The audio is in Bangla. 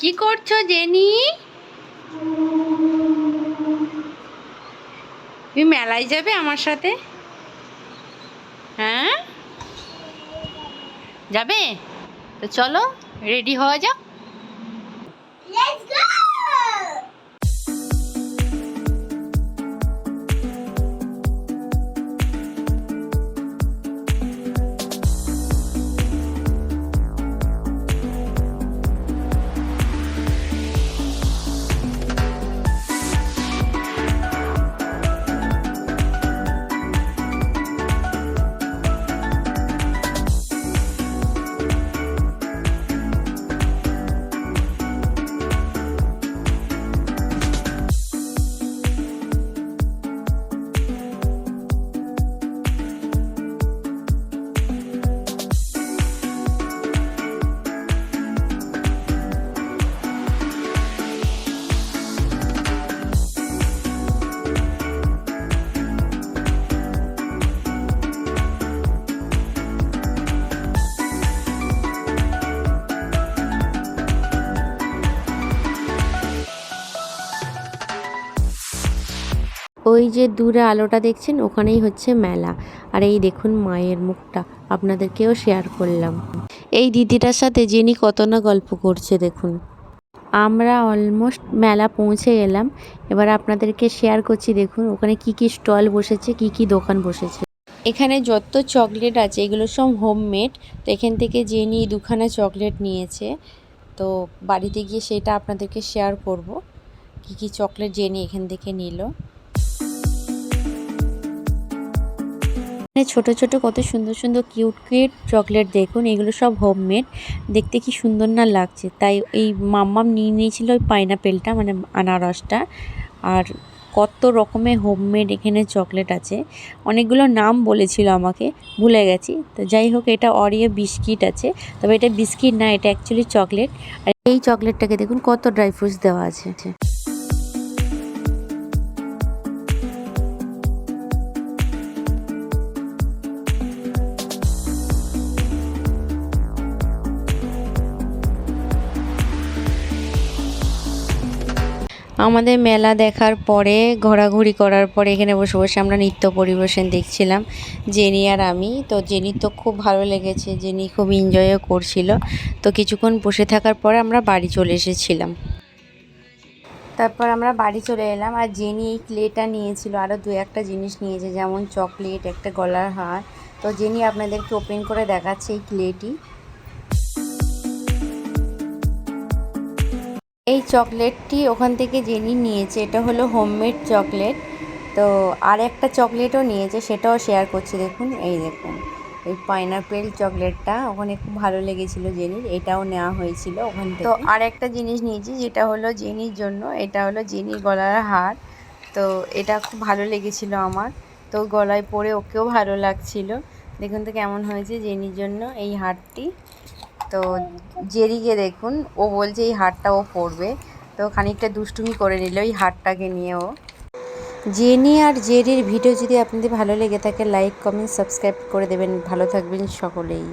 কি করছ, জেনি? তুমি মেলায় যাবে আমার সাথে? হ্যাঁ? যাবে? তো চলো রেডি হওয়া যাক। ওই যে দূরে আলোটা দেখছেন, ওখানেই হচ্ছে মেলা। আর এই দেখুন মায়ের মুখটা, আপনাদেরকেও শেয়ার করলাম। এই দিদিটার সাথে যিনি কত না গল্প করছে, দেখুন। আমরা অলমোস্ট মেলা পৌঁছে গেলাম। এবার আপনাদেরকে শেয়ার করছি, দেখুন, ওখানে কি কি স্টল বসেছে, কি কি দোকান বসেছে। এখানে যত চকলেট আছে, এগুলো সব হোমমেড তো এখান থেকে জেনি দুখানা চকলেট নিয়েছে, তো বাড়িতে গিয়ে সেটা আপনাদেরকে শেয়ার করব। কি কি চকলেট জেনি এখান থেকে নিল। এখানে ছোট ছোট কত সুন্দর সুন্দর কিউট কিউট চকলেট দেখুন। এগুলো সব হোমমেড দেখতে কি সুন্দর না লাগছে। তাই এই মাম্মাম নিয়ে নিয়েছিল ওই পাইনাপেলটা মানে আনারসটা। আর কত রকমের হোমমেড এখানে চকলেট আছে। অনেকগুলো নাম বলেছিল আমাকে, ভুলে গেছি। তো যাই হোক, এটা অরিও বিস্কিট আছে। তবে এটা বিস্কিট না, এটা অ্যাকচুয়ালি চকলেট আর এই চকলেটটাকে দেখুন, কত ড্রাই ফ্রুটস দেওয়া আছে। আমাদের মেলা দেখার পরে, ঘোরাঘুরি করার পরে এখানে বসে বসে আমরা নৃত্য পরিবেশন দেখছিলাম, জেনি আর আমি। তো জেনি তো খুব ভালো লেগেছে, জেনি খুব এনজয়ও করছিল। তো কিছুক্ষণ বসে থাকার পরে আমরা বাড়ি চলে এসেছিলাম। তারপর আমরা বাড়ি চলে এলাম আর জেনি এই ক্লেটা নিয়েছিল আরও দু একটা জিনিস নিয়েছে, যেমন চকলেট, একটা গলার হার। তো জেনি আপনাদেরকে ওপেন করে দেখাচ্ছে এই ক্লেটি এই চকলেটটি ওখান থেকে জেনি নিয়েছে, এটা হলো হোমমেড চকলেট। তো আর একটা চকলেটও নিয়েছে, সেটাও শেয়ার করছি, দেখুন, এই দেখুন, এই পাইনাপেল চকলেটটা, ওখানে খুব ভালো লেগেছিল জেনির, এটাও নেওয়া হয়েছিল ওখান থেকে। তো আর একটা জিনিস নিয়েছি, যেটা হলো জেনির জন্য, এটা হলো জেনির গলার হার। তো এটা খুব ভালো লেগেছিল আমার, তো গলায় পরে ওকেও ভালো লাগছিল। দেখুন তো কেমন হয়েছে জেনির জন্য এই হারটি। তো জেরিকে দেখুন, ও বলছে এই হারটা ও পরবে। তো খানিকটা দুষ্টুমি করে নিল ওই হারটাকে নিয়ে ও। জেনি আর জেরির ভিডিও যদি আপনাদের ভালো লেগে থাকে, লাইক, কমেন্ট, সাবস্ক্রাইব করে দেবেন। ভালো থাকবেন সকলেই।